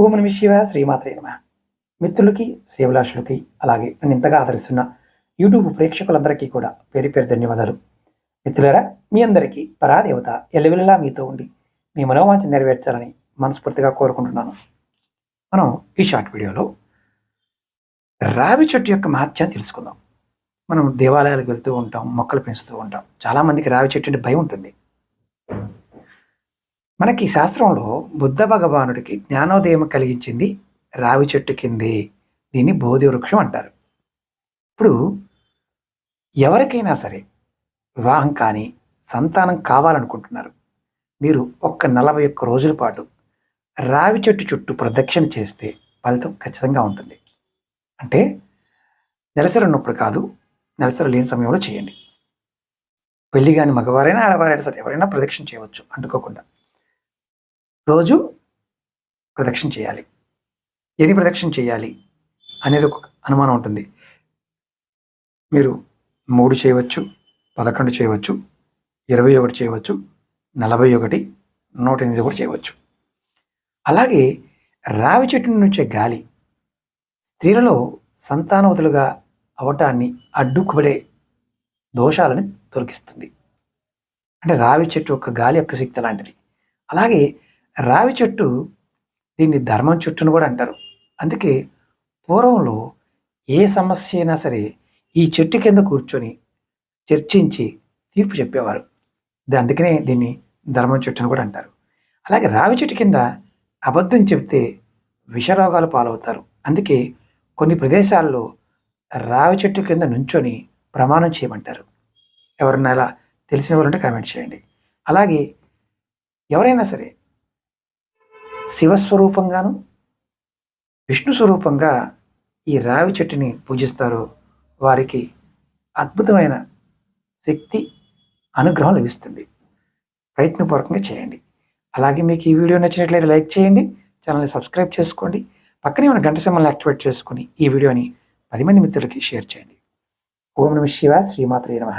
ఓం నమ శివ శ్రీమాత్రే నమ. మిత్రులకి శ్రీభిలాషులకి అలాగే నన్ను ఇంతగా ఆదరిస్తున్న యూట్యూబ్ ప్రేక్షకులందరికీ కూడా పేరు పేరు ధన్యవాదాలు. మిత్రులరా మీ అందరికీ పరాదేవత ఎల్లవెల్లలా మీతో ఉండి మీ మనోవాంఛ నెరవేర్చాలని మనస్ఫూర్తిగా కోరుకుంటున్నాను. మనం ఈ షార్ట్ వీడియోలో రావి చెట్టు యొక్క మహత్యాన్ని తెలుసుకుందాం. మనం దేవాలయాలకు వెళ్తూ ఉంటాం మొక్కలు పెంచుతూ ఉంటాం. చాలామందికి రావి చెట్టు అంటే భయం ఉంటుంది. మనకి శాస్త్రంలో బుద్ధ భగవానుడికి జ్ఞానోదయం కలిగించింది రావి చెట్టు కిందే. దీన్ని బోధి వృక్షం అంటారు. ఇప్పుడు ఎవరికైనా సరే వివాహం కానీ సంతానం కావాలనుకుంటున్నారు. మీరు ఒక్క నలభై ఒక్క రోజుల పాటు రావి చెట్టు చుట్టూ ప్రదక్షిణ చేస్తే ఫలితం ఖచ్చితంగా ఉంటుంది. అంటే నెలసరి ఉన్నప్పుడు కాదు నెలసరి లేని సమయంలో చేయండి. పెళ్ళి కానీ మగవారైనా ఆడవారైనా సరే ఎవరైనా ప్రదక్షిణ చేయవచ్చు అంటుకోకుండా. రోజు ప్రదక్షిణ చేయాలి. ఏది ప్రదక్షిణ చేయాలి అనేది ఒక అనుమానం ఉంటుంది. మీరు మూడు చేయవచ్చు పదకొండు చేయవచ్చు ఇరవై ఒకటి చేయవచ్చు నలభై ఒకటి నూట ఎనిమిది కూడా చేయవచ్చు. అలాగే రావి చెట్టు నుంచే గాలి స్త్రీలలో సంతానవతులుగా అవటాన్ని అడ్డుకుబడే దోషాలను తొలగిస్తుంది. అంటే రావి చెట్టు యొక్క గాలి యొక్క శక్తి లాంటిది అలాగే రావి చెట్టు దీన్ని ధర్మం చెట్టును కూడా అంటారు. అందుకే పూర్వంలో ఏ సమస్య అయినా సరే ఈ చెట్టు కింద కూర్చొని చర్చించి తీర్పు చెప్పేవారు. అందుకనే దీన్ని ధర్మం చెట్టును కూడా అంటారు. అలాగే రావి చెట్టు కింద అబద్ధం చెప్తే విషరోగాలు పాలవుతారు. అందుకే కొన్ని ప్రదేశాల్లో రావి చెట్టు కింద నుంచొని ప్రమాణం చేయమంటారు. ఎవరన్నా ఇలా తెలిసిన వాళ్ళంటే కామెంట్ చేయండి. అలాగే ఎవరైనా సరే శివస్వరూపంగాను విష్ణు స్వరూపంగా ఈ రావి చెట్టుని పూజిస్తారో వారికి అద్భుతమైన శక్తి అనుగ్రహం లభిస్తుంది. ప్రయత్నపూర్వకంగా చేయండి. అలాగే మీకు ఈ వీడియో నచ్చినట్లయితే లైక్ చేయండి ఛానల్ని సబ్స్క్రైబ్ చేసుకోండి పక్కనే మన గంట సింబల్ని యాక్టివేట్ చేసుకుని ఈ వీడియోని పది మంది మిత్రులకి షేర్ చేయండి. ఓం నమ శివ శ్రీమాత్రే నమ.